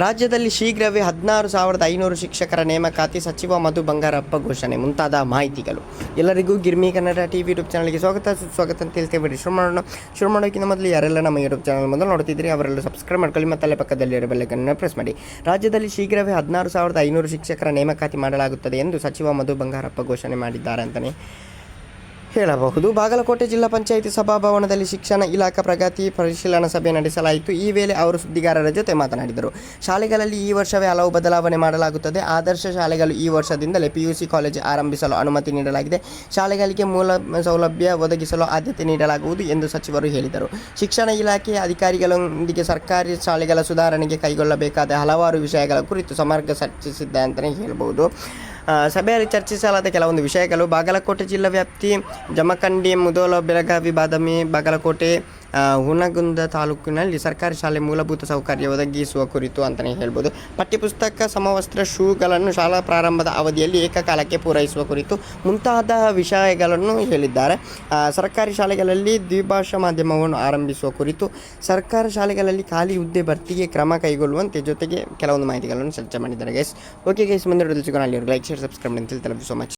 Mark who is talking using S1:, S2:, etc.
S1: ರಾಜ್ಯದಲ್ಲಿ ಶೀಘ್ರವೇ ಹದಿನಾರು ಸಾವಿರದ ಐನೂರು ಶಿಕ್ಷಕರ ನೇಮಕಾತಿ ಸಚಿವ ಮಧು ಬಂಗಾರಪ್ಪ ಘೋಷಣೆ, ಮುಂತಾದ ಮಾಹಿತಿಗಳು. ಎಲ್ಲರಿಗೂ Girmi Kannada T V YouTube ಚಾನಲ್ಗೆ ಸ್ವಾಗತ. ಸುಸ್ವಾಗತ ಅಂತ ಹೇಳ್ತೇವೆ. ಶುರು ಮಾಡೋಣ. ಶುರು ಮಾಡೋಕ್ಕಿಂತ ಮೊದಲು ಯಾರೆಲ್ಲ ನಮ್ಮ ಯೂಟ್ಯೂಬ್ ಚಾನಲ್ ಮೊದಲು ನೋಡ್ತಿದ್ರಿ ಅವರೆಲ್ಲ ಸಬ್ಸ್ಕ್ರೈಬ್ ಮಾಡ್ಕೊಳ್ಳಿ ಮತ್ತು ಅಲ್ಲೇ ಪಕ್ಕದಲ್ಲಿ ಇರೋ ಬೆಲ್ಲೈಕನ್ನು ಪ್ರೆಸ್ ಮಾಡಿ. ರಾಜ್ಯದಲ್ಲಿ ಶೀಘ್ರವೇ ಹದಿನಾರು ಸಾವಿರದ ಐನೂರು ಶಿಕ್ಷಕರ ನೇಮಕಾತಿ ಮಾಡಲಾಗುತ್ತದೆ ಎಂದು ಸಚಿವ ಮಧು ಬಂಗಾರಪ್ಪ ಘೋಷಣೆ ಮಾಡಿದ್ದಾರೆ ಅಂತಲೇ ಹೇಳಬಹುದು. ಬಾಗಲಕೋಟೆ ಜಿಲ್ಲಾ ಪಂಚಾಯಿತಿ ಸಭಾಭವನದಲ್ಲಿ ಶಿಕ್ಷಣ ಇಲಾಖಾ ಪ್ರಗತಿ ಪರಿಶೀಲನಾ ಸಭೆ ನಡೆಸಲಾಯಿತು. ಈ ವೇಳೆ ಅವರು ಸುದ್ದಿಗಾರರ ಜೊತೆ ಮಾತನಾಡಿದರು. ಶಾಲೆಗಳಲ್ಲಿ ಈ ವರ್ಷವೇ ಹಲವು ಬದಲಾವಣೆ ಮಾಡಲಾಗುತ್ತದೆ. ಆದರ್ಶ ಶಾಲೆಗಳು ಈ ವರ್ಷದಿಂದಲೇ ಪಿಯುಸಿ ಕಾಲೇಜು ಆರಂಭಿಸಲು ಅನುಮತಿ ನೀಡಲಾಗಿದೆ. ಶಾಲೆಗಳಿಗೆ ಮೂಲ ಸೌಲಭ್ಯ ಒದಗಿಸಲು ಆದ್ಯತೆ ನೀಡಲಾಗುವುದು ಎಂದು ಸಚಿವರು ಹೇಳಿದರು. ಶಿಕ್ಷಣ ಇಲಾಖೆಯ ಅಧಿಕಾರಿಗಳೊಂದಿಗೆ ಸರ್ಕಾರಿ ಶಾಲೆಗಳ ಸುಧಾರಣೆಗೆ ಕೈಗೊಳ್ಳಬೇಕಾದ ಹಲವಾರು ವಿಷಯಗಳ ಕುರಿತು ಸಮಗ್ರ ಚರ್ಚಿಸಿದ್ದೆ ಅಂತಲೇ ಹೇಳ್ಬೋದು. ಆ, ಸಭೆಯಲ್ಲಿ ಚರ್ಚಿಸಲಾದ ಕೆಲವೊಂದು ವಿಷಯಗಳು ಬಾಗಲಕೋಟೆ ಜಿಲ್ಲಾ ವ್ಯಾಪ್ತಿ ಜಮಖಂಡಿ ಮುದೋಲ ಬೆಳಗಾವಿ ಬಾದಾಮಿ ಬಾಗಲಕೋಟೆ ಹುನಗುಂದ ತಾಲೂಕಿನಲ್ಲಿ ಸರ್ಕಾರಿ ಶಾಲೆ ಮೂಲಭೂತ ಸೌಕರ್ಯ ಒದಗಿಸುವ ಕುರಿತು ಅಂತಲೇ ಹೇಳ್ಬೋದು. ಪಠ್ಯಪುಸ್ತಕ, ಸಮವಸ್ತ್ರ, ಶೂಗಳನ್ನು ಶಾಲಾ ಪ್ರಾರಂಭದ ಅವಧಿಯಲ್ಲಿ ಏಕಕಾಲಕ್ಕೆ ಪೂರೈಸುವ ಕುರಿತು ಮುಂತಾದ ವಿಷಯಗಳನ್ನು ಹೇಳಿದ್ದಾರೆ. ಸರ್ಕಾರಿ ಶಾಲೆಗಳಲ್ಲಿ ದ್ವಿಭಾಷಾ ಮಾಧ್ಯಮವನ್ನು ಆರಂಭಿಸುವ ಕುರಿತು ಸರ್ಕಾರಿ ಶಾಲೆಗಳಲ್ಲಿ ಖಾಲಿ ಹುದ್ದೆ ಭರ್ತಿಗೆ ಕ್ರಮ ಕೈಗೊಳ್ಳುವಂತೆ ಜೊತೆಗೆ ಕೆಲವೊಂದು ಮಾಹಿತಿಗಳನ್ನು ಚರ್ಚೆ ಮಾಡಿದ್ದಾರೆ ಗೈಸ್ ಓಕೆ ಗೈಸ್ ಮುಂದೆ ಸಿಗೋಣ. ಅಲ್ಲಿ ಲೈಕ್ ಶೇರ್ ಸಬ್ಸ್ಕ್ರೈಬ್ ಅಂತ ಹೇಳ್ತಾರೆ ಸೊ ಮಚ್